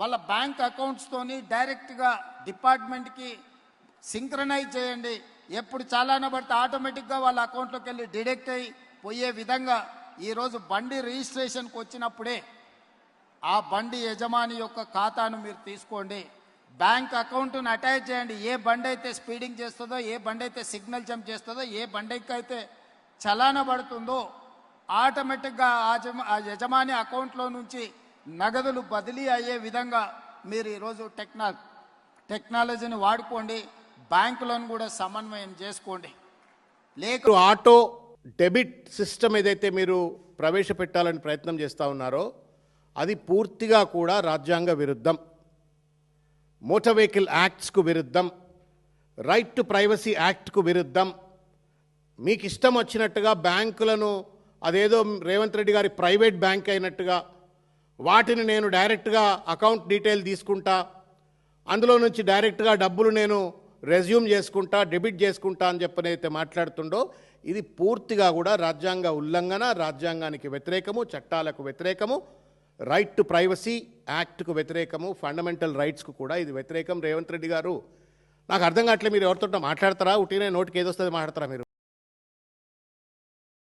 వాళ్ళ బ్యాంక్ అకౌంట్స్తోని డైరెక్ట్గా డిపార్ట్మెంట్కి సింక్రనైజ్ చేయండి. ఎప్పుడు చాలానే పడితే ఆటోమేటిక్గా వాళ్ళ అకౌంట్లోకి వెళ్ళి డిడెక్ట్ అయ్యి పోయే విధంగా ఈరోజు బండి రిజిస్ట్రేషన్కి వచ్చినప్పుడే ఆ బండి యజమాని యొక్క ఖాతాను మీరు తీసుకోండి. బ్యాంక్ అకౌంట్ను అటాచ్ చేయండి. ఏ బండి అయితే స్పీడింగ్ చేస్తుందో ఏ బండి అయితే సిగ్నల్ జంప్ చేస్తుందో ఏ బండికి అయితే చలాన పడుతుందో ఆటోమేటిక్గా ఆ ఆ యజమాని అకౌంట్లో నుంచి నగదులు బదిలీ అయ్యే విధంగా మీరు ఈరోజు టెక్నా టెక్నాలజీని వాడుకోండి. బ్యాంకులను కూడా సమన్వయం చేసుకోండి. లేక ఆటో డెబిట్ సిస్టమ్ ఏదైతే మీరు ప్రవేశపెట్టాలని ప్రయత్నం చేస్తూ ఉన్నారో అది పూర్తిగా కూడా రాజ్యాంగ విరుద్ధం. మోటార్ వెహికల్ యాక్ట్స్కు విరుద్ధం. రైట్ టు ప్రైవసీ యాక్ట్కు విరుద్ధం. మీకు ఇష్టం వచ్చినట్టుగా బ్యాంకులను అదేదో రేవంత్ రెడ్డి గారి ప్రైవేట్ బ్యాంక్ అయినట్టుగా వాటిని నేను డైరెక్ట్గా అకౌంట్ డీటెయిల్ తీసుకుంటా అందులో నుంచి డైరెక్ట్గా డబ్బులు నేను రెజ్యూమ్ చేసుకుంటా డెబిట్ చేసుకుంటా అని చెప్పని అయితే మాట్లాడుతుండో ఇది పూర్తిగా కూడా రాజ్యాంగ ఉల్లంఘన రాజ్యాంగానికి వ్యతిరేకము చట్టాలకు వ్యతిరేకము రైట్ టు ప్రైవసీ యాక్ట్కు వ్యతిరేకము ఫండమెంటల్ రైట్స్కు కూడా ఇది వ్యతిరేకం. రేవంత్ రెడ్డి గారు నాకు అర్థం కావట్లేదు మీరు ఎవరితో మాట్లాడతారా? ఉట్టినే నోటికి ఏదొస్తుంది మాట్లాడతారా మీరు?